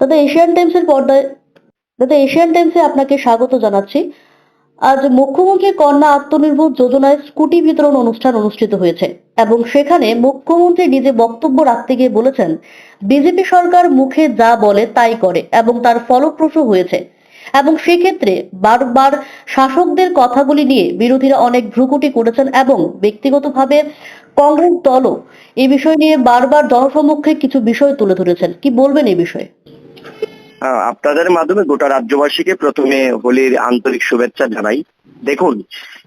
দাদা এশিয়ান টাইমসের পর্দায়, দাদা এশিয়ান টাইমসে আপনাকে স্বাগত জানাচ্ছি। আজ মুখ্যমন্ত্রীর কন্যা আত্মনির্ভর যোজনায় স্কুটি বিতরণ অনুষ্ঠান অনুষ্ঠিত হয়েছে এবং সেখানে মুখ্যমন্ত্রী নিজে বক্তব্য রাখতে গিয়ে বলেছেন, বিজেপি সরকার মুখে যা বলে তাই করে এবং তার ফলপ্রসূ হয়েছে। এবং সেক্ষেত্রে বারবার শাসকদের কথাগুলি নিয়ে বিরোধীরা অনেক ভ্রুকুটি করেছেন এবং ব্যক্তিগতভাবে কংগ্রেস দলও এই বিষয় নিয়ে বারবার জনসমক্ষে কিছু বিষয় তুলে ধরেছেন। কি বলবেন এই বিষয়ে? আপনাদের মাধ্যমে গোটা রাজ্যবাসীকে প্রথমে হোলির আন্তরিক শুভেচ্ছা জানাই। দেখুন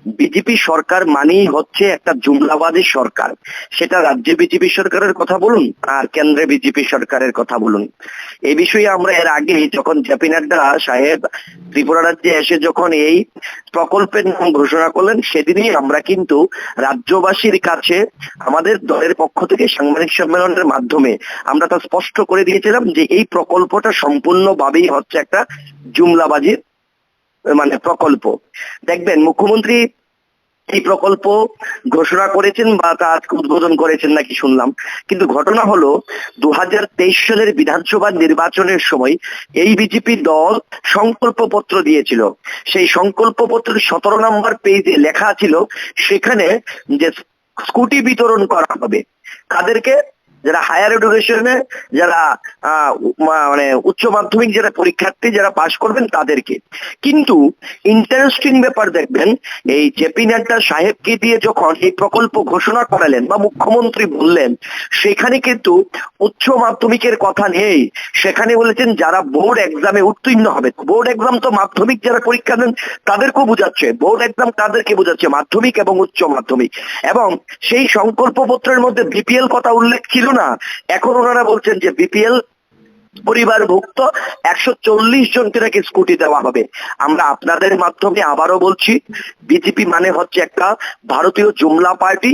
বিজেপি সরকার মানেই হচ্ছে একটা জুমলাবাদী সরকার। সেটা রাজ্যে বিজেপি সরকারের কথা বলুন, আর কেন্দ্রে বিজেপি সরকারের কথা বলুন। এই বিষয়ে আমরা এর আগে যখন জেপি নাড্ডা সাহেব ত্রিপুরা রাজ্যে এসে যখন এই প্রকল্পের নাম ঘোষণা করলেন, সেদিনই আমরা কিন্তু রাজ্যবাসীর কাছে আমাদের দলের পক্ষ থেকে সাংবাদিক সম্মেলনের মাধ্যমে আমরা তা স্পষ্ট করে দিয়েছিলাম যে এই প্রকল্পটা সম্পূর্ণভাবেই হচ্ছে একটা জুমলাবাজির মানে প্রকল্প। দেখবেন, মুখ্যমন্ত্রী এই প্রকল্প ঘোষণা করেছেন বা তা আজকে উদ্বোধন করেছেন নাকি শুনলাম। কিন্তু ঘটনা হলো দুই হাজার তেইশ সালের বিধানসভা নির্বাচনের সময় এই বিজেপি দল সংকল্প পত্র দিয়েছিল। সেই সংকল্প পত্রের সতেরো নম্বর পেজে লেখা ছিল, সেখানে যে স্কুটি বিতরণ করা হবে কাদেরকে যারা হায়ার এডুকেশনে যারা মানে উচ্চ মাধ্যমিক যারা পরীক্ষার্থী যারা পাশ করবেন তাদেরকে। কিন্তু ইন্টারেস্টিং ব্যাপার দেখবেন, এই জেপি নাড্ডা সাহেবকে দিয়ে যখন এই প্রকল্প ঘোষণা করালেন বা মুখ্যমন্ত্রী বললেন, সেখানে কিন্তু উচ্চ মাধ্যমিকের কথা নেই। সেখানে বলেছেন, যারা বোর্ড এক্সামে উত্তীর্ণ হবে, বোর্ড এক্সাম তো মাধ্যমিক যারা পরীক্ষা দেন, তাদেরকেও বোঝাচ্ছে। বোর্ড এক্সাম তাদেরকে বোঝাচ্ছে, মাধ্যমিক এবং উচ্চ মাধ্যমিক। এবং সেই সংকল্প পত্রের মধ্যে বিপিএল কথা উল্লেখ ছিল না। এখন ওনারা বলছেন যে বিপিএল পরিবারভুক্ত একশো চল্লিশ জনকে নাকি স্কুটি দেওয়া হবে। আমরা আপনাদের মাধ্যমে আবারও বলছি বিজেপি মানে হচ্ছে একটা ভারতীয় জুমলা পার্টি।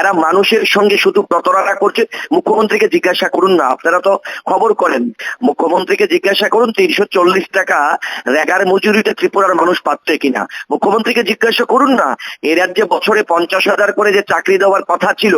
এরা মানুষের সঙ্গে শুধু প্রতারণা করছে। মুখ্যমন্ত্রীকে জিজ্ঞাসা করুন না, আপনারা তো খবর করেন। মুখ্যমন্ত্রীকে জিজ্ঞাসা করুন, তিনশো চল্লিশ টাকা রেগার মজুরিতে ত্রিপুরার মানুষ পাচ্ছে কিনা। মুখ্যমন্ত্রীকে জিজ্ঞাসা করুন না এই রাজ্যে বছরে পঞ্চাশ হাজার করে যে চাকরি দেওয়ার কথা ছিল,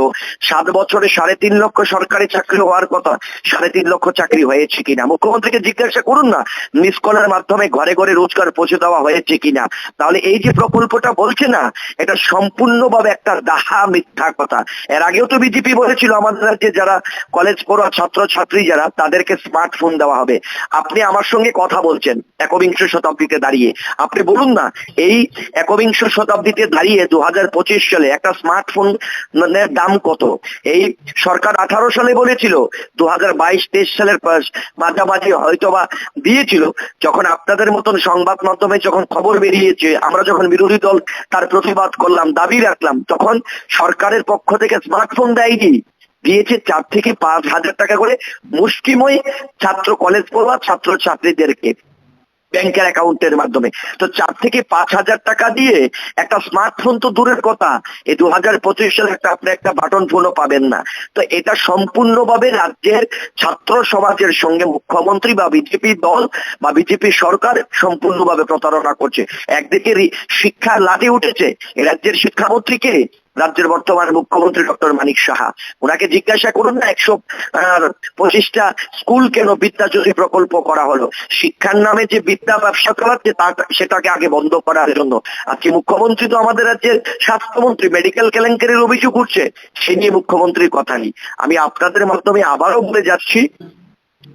সাত বছরে সাড়ে তিন লক্ষ সরকারি চাকরি হওয়ার কথা, সাড়ে তিন লক্ষ চাকরি হয়েছে কিনা? মুখ্যমন্ত্রীকে জিজ্ঞাসা করুন না, মিস কলের মাধ্যমে ঘরে ঘরে রোজগার পৌঁছে দেওয়া হয়েছে কিনা। তাহলে এই যে প্রকল্পটা বলছে না, এটা সম্পূর্ণভাবে একটা দাহা মিথ্যা কথা। এর আগেও তো বিজেপি বলেছিল আমাদের রাজ্যে যারা কলেজ পড়ুয়া ছাত্র ছাত্রী যারা, তাদেরকে স্মার্টফোন দেওয়া হবে। আপনি আমার সঙ্গে কথা বলছেন একবিংশ শতাব্দীতে দাঁড়িয়ে। আপনি বলুন না, এই একবিংশ শতাব্দীতে দাঁড়িয়ে দু পঁচিশ সালে একটা স্মার্টফোন দাম কত? এই সরকার আঠারো সালে বলেছিল দু হাজার বাইশ তেইশ সালের পাশ- হয়তো বা দিয়েছিল, যখন আপনাদের মতন সংবাদ মাধ্যমে যখন খবর বেরিয়েছে, আমরা যখন বিরোধী দল তার প্রতিবাদ করলাম, দাবি রাখলাম, তখন সরকারের পক্ষ থেকে স্মার্টফোন দেয়নি। দিয়েছে চার থেকে পাঁচ হাজার টাকা করে মুষ্টিময় ছাত্র কলেজ পড়ুয়া ছাত্র ছাত্রীদেরকে ব্যাংকের অ্যাকাউন্টের মাধ্যমে। তো চার থেকে পাঁচ হাজার টাকা দিয়ে একটা স্মার্টফোন তো দূরের কথা। এই দু হাজার পঁচিশ সালে একটা আপনি একটা বাটন ফোনও পাবেন না। তো এটা সম্পূর্ণভাবে রাজ্যের ছাত্র সমাজের সঙ্গে মুখ্যমন্ত্রী বা বিজেপি দল বা বিজেপি সরকার সম্পূর্ণভাবে প্রতারণা করছে। একদিকে শিক্ষার লাঠি উঠেছে। রাজ্যের শিক্ষামন্ত্রীকে রাজ্যের বর্তমান মুখ্যমন্ত্রী ডক্টর মানিক সাহা। ওনাকে জিজ্ঞাসা করুন না, একশো পঁচিশটা স্কুল কেন বিদ্যাচুরি প্রকল্প করা হলো? শিক্ষার নামে যে বিদ্যা ব্যবসা চালাচ্ছে, তা- সেটাকে আগে বন্ধ করার জন্য। আজকে মুখ্যমন্ত্রী তো আমাদের রাজ্যের স্বাস্থ্যমন্ত্রী, মেডিকেল কেলেঙ্কারির অভিযোগ উঠছে, সে নিয়ে মুখ্যমন্ত্রীর কথা নেই। আমি আপনাদের মাধ্যমে আবারও বলে যাচ্ছি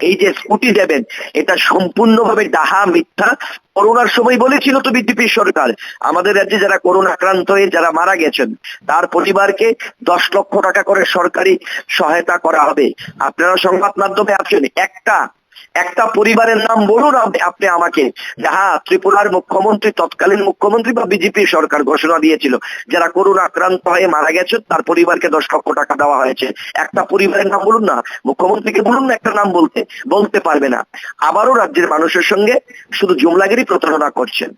এই যে স্কুটি দেবেন, এটা সম্পূর্ণভাবে ডাহা মিথ্যা। করোনার সময় বলেছিল তো বিজেপি সরকার। আমাদের রাজ্যে যারা করোনা আক্রান্ত হয়ে যারা মারা গেছেন, তার পরিবারকে দশ লক্ষ টাকা করে সরকারি সহায়তা করা হবে। আপনারা সংবাদ মাধ্যমে আছেন একটা একটা পরিবারের নাম বলুন আপনি- আমাকে। যাহা ত্রিপুরার মুখ্যমন্ত্রী, তৎকালীন মুখ্যমন্ত্রী বা বিজেপি সরকার ঘোষণা দিয়েছিল। যারা করোনা আক্রান্ত হয়ে মারা গেছে, তার পরিবারকে দশ লক্ষ টাকা দেওয়া হয়েছে। একটা পরিবারের নাম বলুন না। মুখ্যমন্ত্রীকে বলুন না একটা নাম বলতে। বলতে পারবে না। আবারও রাজ্যের মানুষের সঙ্গে শুধু জুমলাগিরি প্রতারণা করছেন।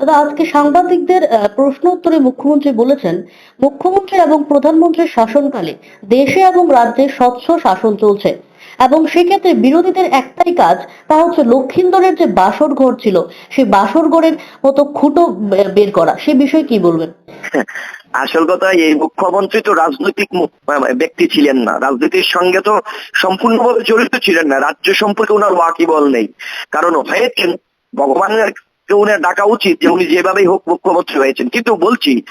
দাদা, আজকে সাংবাদিকদের প্রশ্ন উত্তরে মুখ্যমন্ত্রী বলেছেন, মুখ্যমন্ত্রী এবং প্রধানমন্ত্রীর শাসনকালে দেশে এবং রাজ্যে স্বচ্ছ শাসন চলছে। এবং সেক্ষেত্রে বিরোধীদের একটাই কাজ, তা হচ্ছে লক্ষিন্দরের যে বাসর ঘর ছিল, সেই বাসর ঘরের মতো খুঁটো বের করা। সে বিষয়ে কি বলবেন? আসল কথা, এই মুখ্যমন্ত্রী তো রাজনৈতিক ব্যক্তি ছিলেন না। রাজনীতির সঙ্গে তো সম্পূর্ণভাবে জড়িত ছিলেন না। রাজ্য সম্পর্কে ওনার ওয়াকিবল নেই। কারণ হয়েছেন, ভগবানের কে উনার ডাকা উচিত যে উনি যেভাবেই হোক মুখ্যমন্ত্রী হয়েছেন। কিন্তু বলছি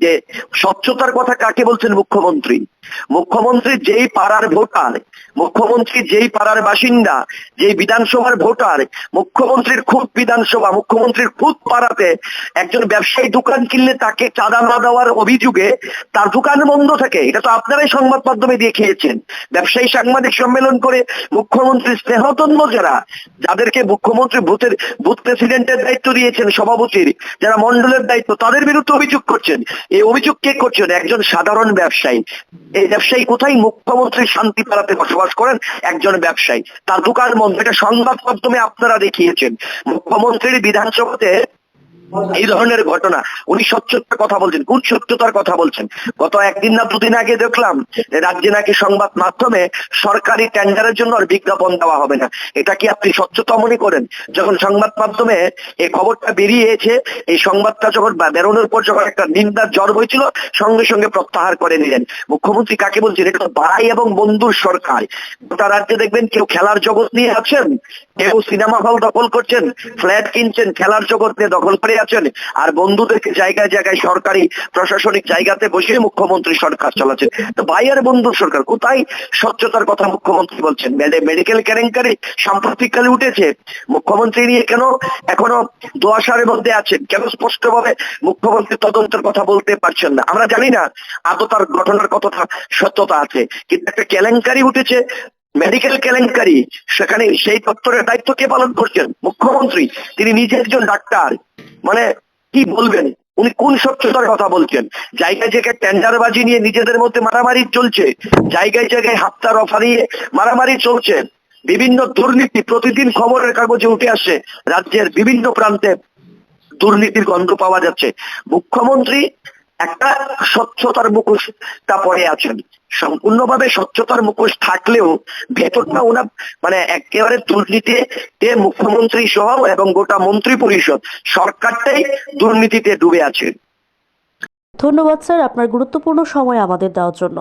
যে স্বচ্ছতার কথা কাকে বলছেন মুখ্যমন্ত্রী? মুখ্যমন্ত্রী যেই পাড়ার ভোটার মুখ্যমন্ত্রী যেই পাড়ার বাসিন্দা, যেই বিধানসভার ভোটার, মুখ্যমন্ত্রীর খুদ বিধানসভা, মুখ্যমন্ত্রীর খুদ পাড়াতে একজন ব্যবসায়ী দোকান কিনলে তাকে চাঁদা না দেওয়ার অভিযোগে তার দোকান বন্ধ থাকে। এটা তো আপনারাই সংবাদ মাধ্যমে দিয়ে খেয়েছেন। ব্যবসায়ী সাংবাদিক সম্মেলন করে মুখ্যমন্ত্রীর স্নেহতন্ম যারা, যাদেরকে মুখ্যমন্ত্রী বুথের, বুথ প্রেসিডেন্টের দায়িত্ব দিয়েছেন, সভাপতির, যারা মন্ডলের দায়িত্ব, তাদের বিরুদ্ধে অভিযোগ করছেন। এই অভিযোগ কে করছেন? একজন সাধারণ ব্যবসায়ী। এই ব্যবসায়ী কোথায়? মুখ্যমন্ত্রী শান্তি পাড়াতে বসবাস করেন একজন ব্যবসায়ী। তার দোকান বন্ধ। এটা সংবাদ মাধ্যমে আপনারা দেখিয়েছেন। মুখ্যমন্ত্রীর বিধানসভাতে এই ধরনের ঘটনা। উনি সত্যতার কথা বলছেন। কোন সত্যতার কথা বলছেন? গত একদিন না দুদিন আগে দেখলাম রাজ্যে নাকি সংবাদ মাধ্যমে সরকারি টেন্ডারের জন্য আর বিজ্ঞাপন দেওয়া হবে না। এটা কি আপনি স্বচ্ছতা মনে করেন? যখন সংবাদ মাধ্যমে এই খবরটা বেরিয়েছে, এই সংবাদটা যখন বেরোনোর পর যখন একটা নিন্দার জ্বর হয়েছিল, সঙ্গে সঙ্গে প্রত্যাহার করে নিলেন। মুখ্যমন্ত্রী কাকে বলছেন? এটা ভাই এবং বন্ধুর সরকার। গোটা রাজ্যে দেখবেন কেউ খেলার জগৎ নিয়ে আছেন, কেউ সিনেমা হল দখল করছেন, ফ্ল্যাট কিনছেন, খেলার জগৎ নিয়ে দখল করে আছেন আর বন্ধুদেরকে জায়গায় জায়গায় সরকারি, প্রশাসনিক জায়গাতে বসে মুখ্যমন্ত্রী সরকার চালাচ্ছেন। তো ভাই আর বন্ধুর সরকার, কোথায় স্বচ্ছতার কথা মুখ্যমন্ত্রী বলছেন? মেডে- মেডিকেল কেলেঙ্কারি সাম্প্রতিককালে উঠেছে। মুখ্যমন্ত্রী নিয়ে কেন এখনও দোয়াশারের মধ্যে আছেন? কেন স্পষ্টভাবে মুখ্যমন্ত্রী তদন্তের কথা বলতে পারছেন না? আমরা জানি না আদৌ তার ঘটনার কতটা সত্যতা আছে। কিন্তু একটা কেলেঙ্কারি উঠেছে, মেডিকেল কেলেঙ্কারি। সেখানে সেই দপ্তরের দায়িত্ব কে পালন করছেন? মুখ্যমন্ত্রী। তিনি নিজে একজন ডাক্তার। মানে কি বলবেন? উনি কোন স্বচ্ছতার কথা বলছেন? জায়গায় জায়গায় টেন্ডারবাজি নিয়ে নিজেদের মধ্যে মারামারি চলছে। জায়গায় জায়গায় হাফতার রফা নিয়ে মারামারি চলছে। বিভিন্ন দুর্নীতি প্রতিদিন খবরের কাগজে উঠে আসে রাজ্যের বিভিন্ন প্রান্তে দুর্নীতির গন্ধ পাওয়া যাচ্ছে। মুখ্যমন্ত্রী একটা স্বচ্ছতার মুখোশ তা পরে আছেন। সম্পূর্ণভাবে স্বচ্ছতার মুখোশ থাকলেও ভেতরটা ওনা মানে একেবারে দুর্নীতিতে মুখ্যমন্ত্রী সহ এবং গোটা মন্ত্রী পরিষদ সরকারটাই দুর্নীতিতে ডুবে আছে। ধন্যবাদ স্যার, আপনার গুরুত্বপূর্ণ সময় আমাদের দেওয়ার জন্য।